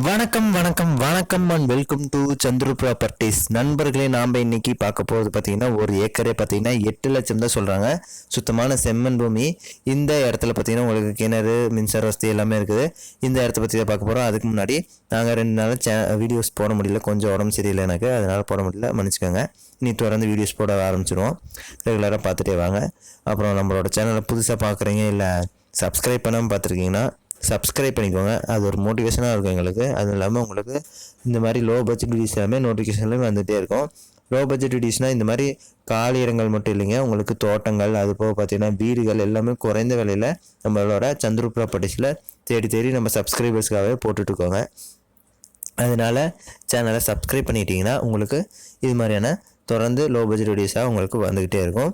வணக்கம் வணக்கம் வணக்கம் and welcome to Chandru properties நண்பர்களே நாம் இன்னைக்கு பார்க்க போகிறது பார்த்தீங்கன்னா ஒரு ஏக்கரே பார்த்தீங்கன்னா எட்டு லட்சம் தான் சொல்கிறாங்க சுத்தமான செம்மண் பூமி. இந்த இடத்துல பார்த்தீங்கன்னா உங்களுக்கு கிணறு மின்சார வசதி எல்லாமே இருக்குது. இந்த இடத்த பற்றி தான் பார்க்க போகிறோம் அதுக்கு முன்னாடி நாங்கள் ரெண்டு நாள் சே வீடியோஸ் போட முடியல. கொஞ்சம் உடம்பு சரியில்லை எனக்கு. அதனால் போட முடியல. மன்னிச்சுக்கோங்க. இனி தொடர்ந்து வீடியோஸ் போட ஆரம்பிச்சிடுவோம் ரெகுலராக பார்த்துட்டே வாங்க. அப்புறம் நம்மளோட சேனலை புதுசாக பார்க்குறீங்க இல்லை சப்ஸ்கிரைப் பண்ணாமல் பார்த்துருக்கீங்கன்னா சப்ஸ்கிரைப் பண்ணிக்கோங்க. அது ஒரு மோட்டிவேஷனாக இருக்கும் எங்களுக்கு. அதுவும் இல்லாமல் உங்களுக்கு இந்த மாதிரி லோ பட்ஜெட் வீடியோஸ் எல்லாமே நோட்டிஃபிகேஷன்லேயும் வந்துகிட்டே இருக்கும். லோ பட்ஜெட் வீடியோஸ்னால் இந்த மாதிரி காலி இடங்கள் மட்டும் இல்லைங்க. உங்களுக்கு தோட்டங்கள் அது போக பார்த்திங்கன்னா வீடுகள் எல்லாமே குறைந்த விலையில் நம்மளோட சந்துரு ப்ராப்பர்ட்டிஸில் தேடி தேடி நம்ம சப்ஸ்கிரைபர்ஸ்க்காகவே போட்டுட்ருக்கோங்க அதனால் சேனலை சப்ஸ்கிரைப் பண்ணிட்டீங்கன்னா உங்களுக்கு இது மாதிரியான தொடர்ந்து லோ பட்ஜெட் வீடியோஸாக உங்களுக்கு வந்துக்கிட்டே இருக்கும்.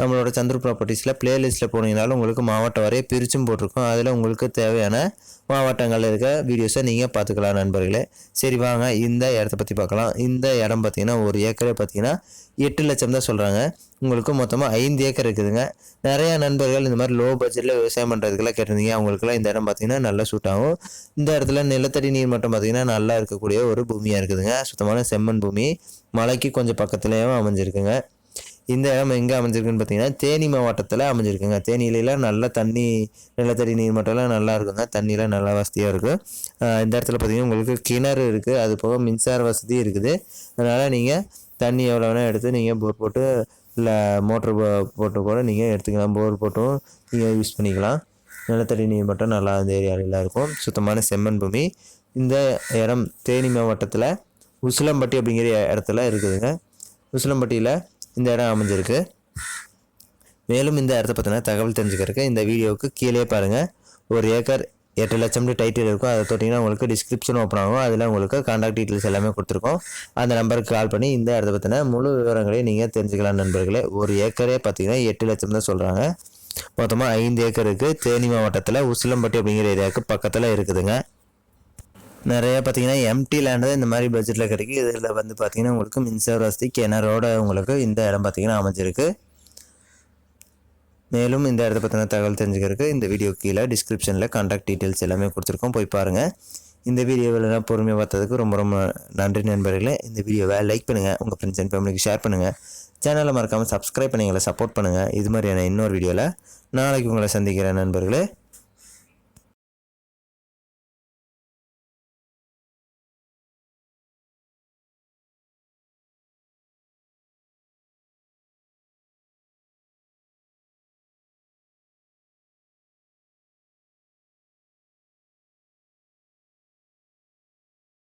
நம்மளோட சந்திர ப்ராப்பர்ட்டிஸில் பிளேலிஸ்ட்டில் போனீங்கனாலும் உங்களுக்கு மாவட்டம் வரைய பிரிச்சும் போட்டிருக்கோம். அதில் உங்களுக்கு தேவையான மாவட்டங்களில் இருக்க வீடியோஸை நீங்கள் பார்த்துக்கலாம் நண்பர்களே. சரி வாங்க. இந்த இடத்த பற்றி பார்க்கலாம். இந்த இடம் பார்த்தீங்கன்னா ஒரு ஏக்கரே பார்த்தீங்கன்னா எட்டு லட்சம் தான் சொல்கிறாங்க உங்களுக்கு மொத்தமாக ஐந்து ஏக்கர் இருக்குதுங்க. நிறையா நண்பர்கள் இந்த மாதிரி லோ பட்ஜெட்டில் விவசாயம் பண்ணுறதுக்கெல்லாம் கேட்டிருந்தீங்க. அவங்களுக்குலாம் இந்த இடம் பார்த்தீங்கன்னா நல்லா சூட் ஆகும். இந்த இடத்துல நிலத்தடி நீர் மட்டம் பார்த்திங்கன்னா நல்லா இருக்கக்கூடிய ஒரு பூமியாக இருக்குதுங்க. சுத்தமான செம்மண் பூமி. மலைக்கு கொஞ்சம் பக்கத்துலேயும் அமைஞ்சிருக்குங்க. இந்த இடம் எங்கே அமைஞ்சிருக்குன்னு பார்த்தீங்கன்னா தேனி மாவட்டத்தில் அமைஞ்சிருக்குங்க. தேனியிலலாம் நல்ல தண்ணி நிலத்தடி நீர் மட்டம்லாம் நல்லா இருக்குங்க. தண்ணியெலாம் நல்லா வசதியாக இருக்கும் இந்த இடத்துல பார்த்திங்கன்னா உங்களுக்கு கிணறு இருக்குது அது போக மின்சார வசதி இருக்குது. அதனால் நீங்கள் தண்ணி எவ்வளோ வேணால் எடுத்து நீங்கள் போர் போட்டு இல்லை மோட்ரு போட்டு கூட நீங்கள் எடுத்துக்கலாம். போர் போட்டும் நீங்கள் யூஸ் பண்ணிக்கலாம். நிலத்தடி நீர் மட்டம் நல்லா அந்த ஏரியாவிலாம் இருக்கும். சுத்தமான செம்மண் பூமி. இந்த இடம் தேனி மாவட்டத்தில் உசிலம்பட்டி அப்படிங்கிற இடத்துல இருக்குதுங்க. உசிலம்பட்டியில் இந்த இடம் அமைஞ்சிருக்கு. மேலும் இந்த இடத்த பற்றின தகவல் தெரிஞ்சுக்கிறதுக்கு இந்த வீடியோவுக்கு கீழே பாருங்கள் ஒரு ஏக்கர் எட்டு லட்சம்னு டைட்டில் இருக்கும். அதை தொட்டிங்கன்னா உங்களுக்கு டிஸ்கிரிப்ஷன் ஓப்பன் ஆகும். அதில் உங்களுக்கு கான்டாக்ட் டீட்டெயில்ஸ் எல்லாமே கொடுத்துருக்கோம். அந்த நம்பருக்கு கால் பண்ணி இந்த இடத்த பற்றின முழு விவரங்களையும் நீங்கள் தெரிஞ்சுக்கலாம் நண்பர்களே. ஒரு ஏக்கரே பார்த்தீங்கன்னா எட்டு லட்சம் தான் சொல்கிறாங்க மொத்தமாக ஐந்து ஏக்கருக்கு தேனி மாவட்டத்தில் உசிலம்பட்டி அப்படிங்கிற ஏரியாவுக்கு பக்கத்தில் இருக்குதுங்க. நிறைய பார்த்தீங்கன்னா எம்டி லேண்டு இந்த மாதிரி பட்ஜெட்டில் கிடைக்கும் இதில் வந்து பார்த்தீங்கன்னா உங்களுக்கு மின்சார வசதி கிணறோட உங்களுக்கு இந்த இடம் பார்த்தீங்கன்னா அமைஞ்சிருக்கு. மேலும் இந்த இடத்த பற்றின தகவல் தெரிஞ்சுக்கிறதுக்கு இந்த வீடியோ கீழே டிஸ்கிரிப்ஷனில் கான்டாக்ட் டீட்டெயில்ஸ் எல்லாமே கொடுத்துருக்கோம். போய் பாருங்கள் இந்த வீடியோவில் பொறுமையாக பார்த்ததுக்கு ரொம்ப ரொம்ப நன்றி நண்பர்களே. இந்த வீடியோவை லைக் பண்ணுங்கள் உங்கள் ஃப்ரெண்ட்ஸ் அண்ட் ஃபேமிலிக்கு ஷேர் பண்ணுங்கள் சேனலை மறக்காமல் சப்ஸ்கிரைப் பண்ணி எங்களை சப்போர்ட் பண்ணுங்கள் இது மாதிரியான இன்னொரு வீடியோவில் நாளைக்கு உங்களை சந்திக்கிறேன் நண்பர்களே.